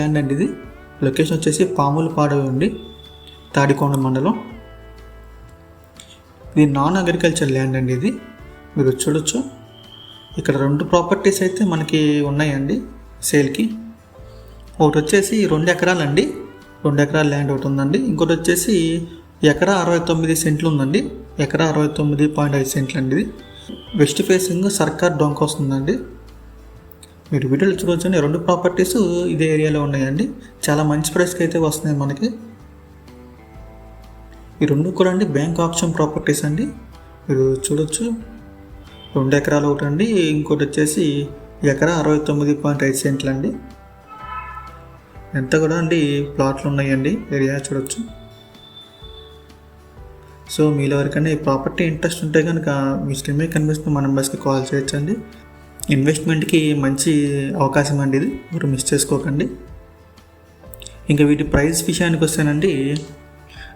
Land అండి ఇది. Location వచ్చేసి పాములపాడు అండి తాడికొండ మండలం. ఇది నాన్ అగ్రికల్చర్ ల్యాండ్ అండి ఇది. మీరు చూడొచ్చు. ఇక్కడ రెండు ప్రాపర్టీస్ అయితే మనకి ఉన్నాయండి సేల్కి. ఒకటి వచ్చేసి రెండు ఎకరాలండి రెండు ఎకరాల ల్యాండ్ ఒకటి ఉందండి. ఇంకోటి వచ్చేసి ఎకరా అరవై తొమ్మిది సెంట్లు ఉందండి. ఎకరా అరవై తొమ్మిది పాయింట్ ఐదు సెంట్లు అండి ఇది. వెస్ట్ ఫేసింగ్ సర్కార్ డొంక వస్తుందండి. మీరు వీడియోలో చూడొచ్చండి. రెండు ప్రాపర్టీస్ ఇదే ఏరియాలో ఉన్నాయండి. చాలా మంచి ప్రైస్కి అయితే వస్తున్నాయి మనకి. ఈ రెండు కూడా అండి బ్యాంక్ ఆప్షన్ ప్రాపర్టీస్ అండి. మీరు చూడొచ్చు. రెండు ఎకరాలు ఒకటి అండి. ఇంకోటి వచ్చేసి ఎకరా అరవై తొమ్మిది పాయింట్ ఐదు సెంట్లు అండి ఎంత కూడా అండి ప్లాట్లు ఉన్నాయండి. ఏరియా చూడొచ్చు. సో మీలో ఎవరికైనా ఈ ప్రాపర్టీ ఇంట్రెస్ట్ ఉంటే కనుక మీ స్క్రీన్ మీద కనిపిస్తున్న మన నెంబర్స్కి కాల్ చేయొచ్చండి. ఇన్వెస్ట్మెంట్కి మంచి అవకాశం అండి ఇది. మీరు మిస్ చేసుకోకండి. ఇంకా వీటి ప్రైస్ విషయానికి వస్తేనండి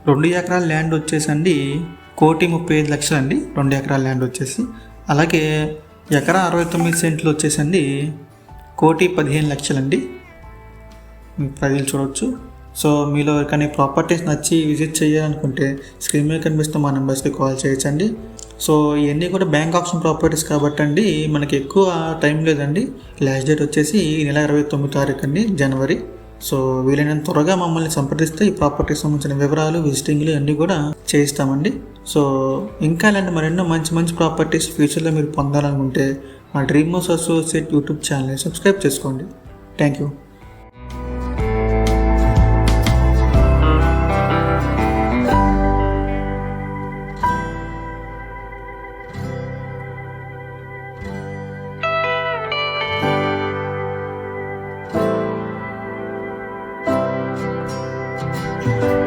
రెండు ఎకరాల ల్యాండ్ వచ్చేసండి కోటి ముప్పై ఐదు లక్షలు అండి రెండు ఎకరాల ల్యాండ్ వచ్చేసి అలాగే ఎకరా అరవై తొమ్మిది సెంట్లు వచ్చేసండి కోటి పదిహేను లక్షలండి. ప్రజలు చూడవచ్చు సో మీలో ఎవరికైనా ప్రాపర్టీస్ నచ్చి విజిట్ చేయాలనుకుంటే స్క్రీన్ మీద కనిపిస్తున్న మా నెంబర్స్కి కాల్ చేయొచ్చండి. సో ఇవన్నీ కూడా బ్యాంక్ ఆప్షన్ ప్రాపర్టీస్ కాబట్టి అండి మనకి ఎక్కువ టైం లేదండి. లాస్ట్ డేట్ వచ్చేసి ఈ నెల ఇరవై తొమ్మిది తారీఖు అండి జనవరి. సో వీలైనంత త్వరగా మమ్మల్ని సంప్రదిస్తే ఈ ప్రాపర్టీకి సంబంధించిన వివరాలు విజిటింగ్లు అన్నీ కూడా చేయిస్తామండి. సో ఇంకా ఇలాంటి మరెన్నో మంచి మంచి ప్రాపర్టీస్ ఫ్యూచర్లో మీరు పొందాలనుకుంటే మా డ్రీమ్ హౌస్ అసోసియేట్ యూట్యూబ్ ఛానల్ని సబ్స్క్రైబ్ చేసుకోండి. Thank you. Bye.